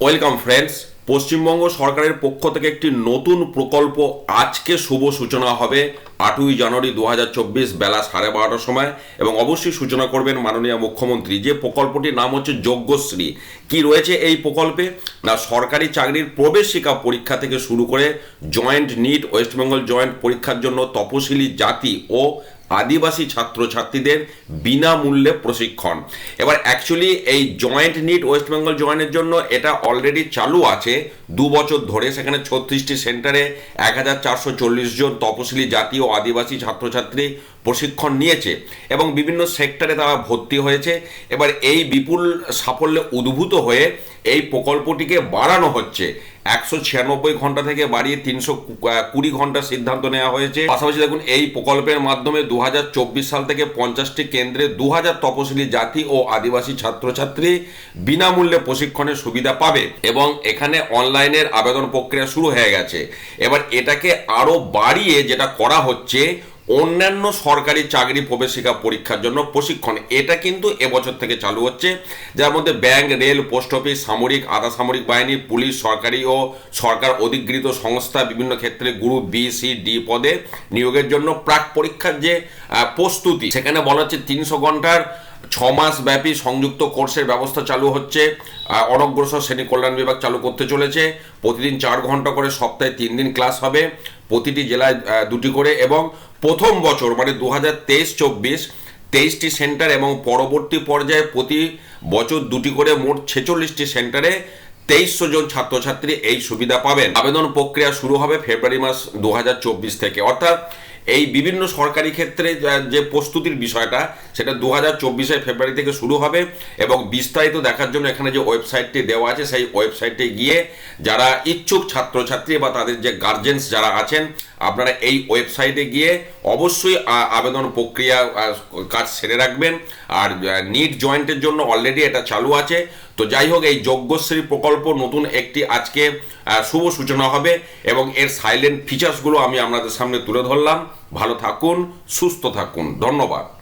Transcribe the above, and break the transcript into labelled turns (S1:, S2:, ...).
S1: Welcome friends Paschimbanga সরকারের পক্ষ থেকে একটি নতুন প্রকল্প আজকে শুভ সূচনা হবে আটই জানুয়ারি দু হাজার চব্বিশ বেলা সাড়ে বারোটার সময়। এবং অবশ্যই সূচনা করবেন মাননীয় মুখ্যমন্ত্রী। যে প্রকল্পটির নাম হচ্ছে যজ্ঞশ্রী। কি রয়েছে এই প্রকল্পে? না, সরকারি চাকরির প্রবেশিকা পরীক্ষা থেকে শুরু করে জয়েন্ট নিট ওয়েস্টবেঙ্গল জয়েন্ট পরীক্ষার জন্য তপশিলি জাতি ও আদিবাসী ছাত্রছাত্রীদের বিনামূল্যে প্রশিক্ষণ। এবার অ্যাকচুয়ালি এই জয়েন্ট নিট ওয়েস্ট বেঙ্গল জয়েন্টের জন্য এটা অলরেডি চালু আছে। দু বছর ধরে সেখানে ছত্রিশটি সেন্টারে এক হাজার চারশো চল্লিশ জন তপশিলি জাতি ও আদিবাসী ছাত্রছাত্রী প্রশিক্ষণ নিয়েছে এবং বিভিন্ন সেক্টরে তারা ভর্তি হয়েছে। এবার এই বিপুল সাফল্যে উদ্ভূত হয়ে এই প্রকল্পটিকে বাড়ানো হচ্ছে। একশো ছিয়ানব্বই ঘণ্টা থেকে বাড়িয়ে তিনশো কুড়ি ঘণ্টা সিদ্ধান্ত নেওয়া হয়েছে। পাশাপাশি দেখুন, এই প্রকল্পের মাধ্যমে দু হাজার চব্বিশ সাল থেকে পঞ্চাশটি কেন্দ্রে দু হাজার তপশিলি জাতি ও আদিবাসী ছাত্রছাত্রী বিনামূল্যে প্রশিক্ষণের সুবিধা পাবে এবং এখানে অনলাইনের আবেদন প্রক্রিয়া শুরু হয়ে গেছে। এবার এটাকে আরও বাড়িয়ে যেটা করা হচ্ছে অন্যান্য সরকারি চাকরি প্রবেশিকা পরীক্ষার জন্য প্রশিক্ষণ। এটা কিন্তু এবছর থেকে চালু হচ্ছে। যার মধ্যে ব্যাংক, রেল, পোস্ট অফিস, সামরিক, আধা সামরিক বাহিনী, পুলিশ, সরকারি ও সরকার অধিকৃত সংস্থা বিভিন্ন ক্ষেত্রে গ্রুপ বি, সি, ডি পদে নিয়োগের জন্য প্রাক পরীক্ষার যে প্রস্তুতি, সেখানে বলা হচ্ছে তিনশো ঘণ্টার ছ মাস ব্যাপী সংযুক্ত কোর্সের ব্যবস্থা চালু হচ্ছে। অনগ্রসর শ্রেণি কল্যাণ বিভাগ চালু করতে চলেছে। প্রতিদিন চার ঘণ্টা করে সপ্তাহে তিন দিন ক্লাস হবে। প্রতিটি জেলায় দুটি করে এবং প্রথম বছর মানে দু হাজার তেইশ, চব্বিশ, তেইশটি সেন্টার এবং পরবর্তী পর্যায়ে প্রতি বছর দুটি করে মোট ছেচল্লিশটি সেন্টারে তেইশশো জন ছাত্রছাত্রী এই সুবিধা পাবেন। আবেদন প্রক্রিয়া শুরু হবে ফেব্রুয়ারি মাস দু হাজার চব্বিশ থেকে। অর্থাৎ এই বিভিন্ন সরকারি ক্ষেত্রে যে প্রস্তুতির বিষয়টা, সেটা দু হাজার চব্বিশে ফেব্রুয়ারি থেকে শুরু হবে এবং বিস্তারিত দেখার জন্য এখানে যে ওয়েবসাইটটি দেওয়া আছে, সেই ওয়েবসাইটে গিয়ে যারা ইচ্ছুক ছাত্রছাত্রী বা তাদের যে গার্জেন্স যারা আছেন আপনারা এই ওয়েবসাইটে গিয়ে অবশ্যই আবেদন প্রক্রিয়া কাজ সেরে রাখবেন। আর নিট জয়েন্টের জন্য অলরেডি এটা চালু আছে। তো যাই হোক, এই যজ্ঞশ্রী প্রকল্প নতুন একটি আজকে শুভ সূচনা হবে এবং এর সাইলেন্ট ফিচার্সগুলো আমি আপনাদের সামনে তুলে ধরলাম। ভালো থাকুন, সুস্থ থাকুন। ধন্যবাদ।